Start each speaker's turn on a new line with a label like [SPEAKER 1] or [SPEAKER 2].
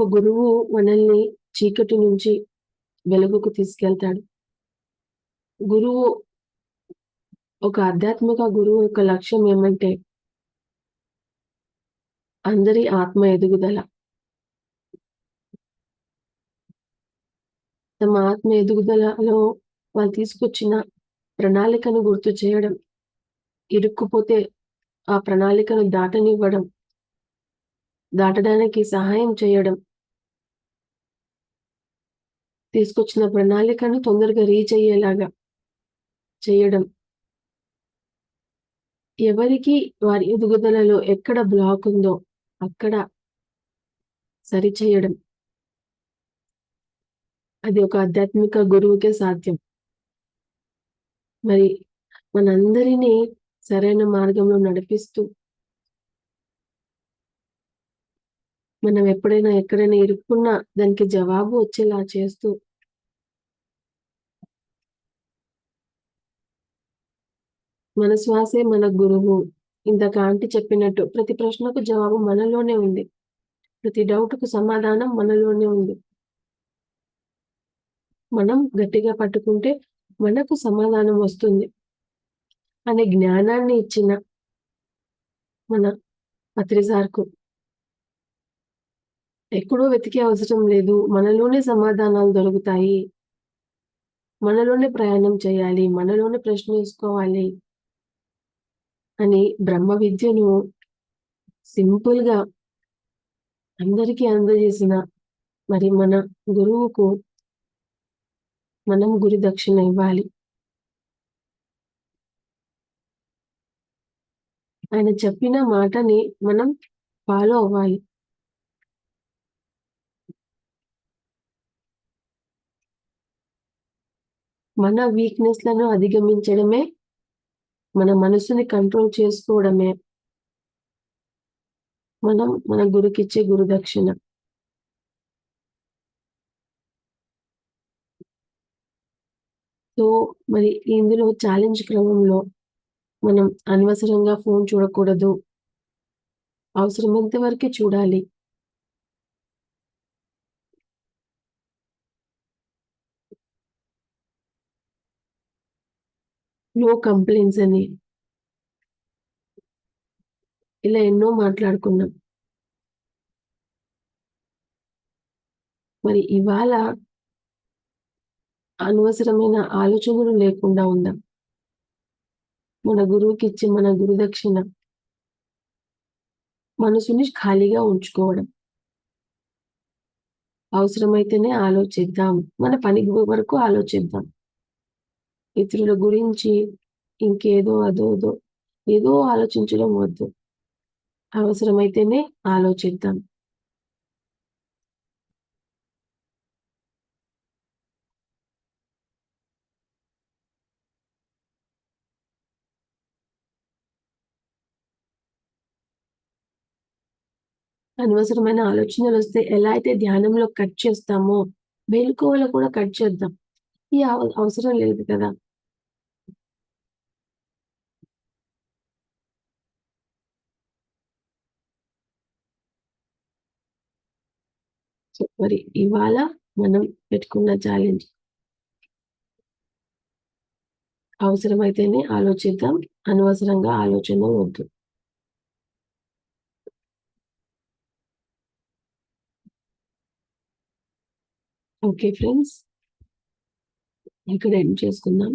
[SPEAKER 1] ఒక గురువు మనల్ని చీకటి నుంచి వెలుగుకు తీసుకెళ్తాడు. గురువు ఒక ఆధ్యాత్మిక గురువు యొక్క లక్ష్యం ఏమంటే అందరి ఆత్మ ఎదుగుదల. తమ ఆత్మ ఎదుగుదలలో వాళ్ళు తీసుకొచ్చిన ప్రణాళికను గుర్తు చేయడం ఇరుక్కుపోతే ఆ ప్రణాళికను దాటనివ్వడం దాటడానికి సహాయం చేయడం తీసుకొచ్చిన ప్రణాళికను తొందరగా రీచ్ అయ్యేలాగా చేయడం. ఎవరికి వారి ఎదుగుదలలో ఎక్కడ బ్లాక్ ఉందో అక్కడ సరిచేయడం. అది ఒక ఆధ్యాత్మిక గురువుకే సాధ్యం. మరి మనందరినీ సరైన మార్గంలో నడిపిస్తూ మనం ఎప్పుడైనా ఎక్కడైనా ఇరుక్కున్నా దానికి జవాబు వచ్చేలా చేస్తూ మన శ్వాసే మన గురువు. ఇంతక ఆంటీ చెప్పినట్టు ప్రతి ప్రశ్నకు జవాబు మనలోనే ఉంది. ప్రతి డౌట్కు సమాధానం మనలోనే ఉంది. మనం గట్టిగా పట్టుకుంటే మనకు సమాధానం వస్తుంది. అనే జ్ఞానాన్ని ఇచ్చిన మన పత్రిసార్కు ఎక్కడో వెతికే అవసరం లేదు. మనలోనే సమాధానాలు దొరుకుతాయి. మనలోనే ప్రయాణం చేయాలి. మనలోనే ప్రశ్న వేసుకోవాలి అని బ్రహ్మ విద్యను సింపుల్గా అందరికీ అందజేసిన మరి మన గురువుకు మనం గురి దక్షిణ ఇవ్వాలి. ఆయన చెప్పిన మాటని మనం ఫాలో అవ్వాలి. మన వీక్నెస్లను అధిగమించడమే మన మనసుని కంట్రోల్ చేసుకోవడమే. మనం మన గురుకిచ్చే గురుదక్షిణ. సో మరి ఇందులో ఛాలెంజ్ క్రమంలో మనం అనవసరంగా ఫోన్ చూడకూడదు. అవసరమైనంత వరకే చూడాలి. నో కంప్లైంట్స్ అని. ఇలా ఎన్నో మాట్లాడుకున్నాం. మరి ఇవాళ అనవసరమైన ఆలోచనలు లేకుండా ఉందాం. మన గురువుకి ఇచ్చి మన గురుదక్షిణ మనసుని ఖాళీగా ఉంచుకోవడం. అవసరమైతేనే ఆలోచిద్దాం. మన పని వరకు ఆలోచిద్దాం. ఇతరుల గురించి ఇంకేదో అదోదో ఏదో ఆలోచించడం వద్దు. అవసరమైతేనే ఆలోచిద్దాం. అనవసరమైన ఆలోచనలు వస్తే ఎలా అయితే ధ్యానంలో కట్ చేస్తామో మెలకువలో కూడా కట్ చేద్దాం. ఈ అవ- అవసరం లేదు కదా. సో మరి ఇవాళ మనం పెట్టుకున్న ఛాలెంజ్ అవసరమైతేనే ఆలోచిద్దాం అనవసరంగా ఆలోచన వద్దు. ఓకే ఫ్రెండ్స్ ఇక్కడ ఎండ్ చేసుకుందాం.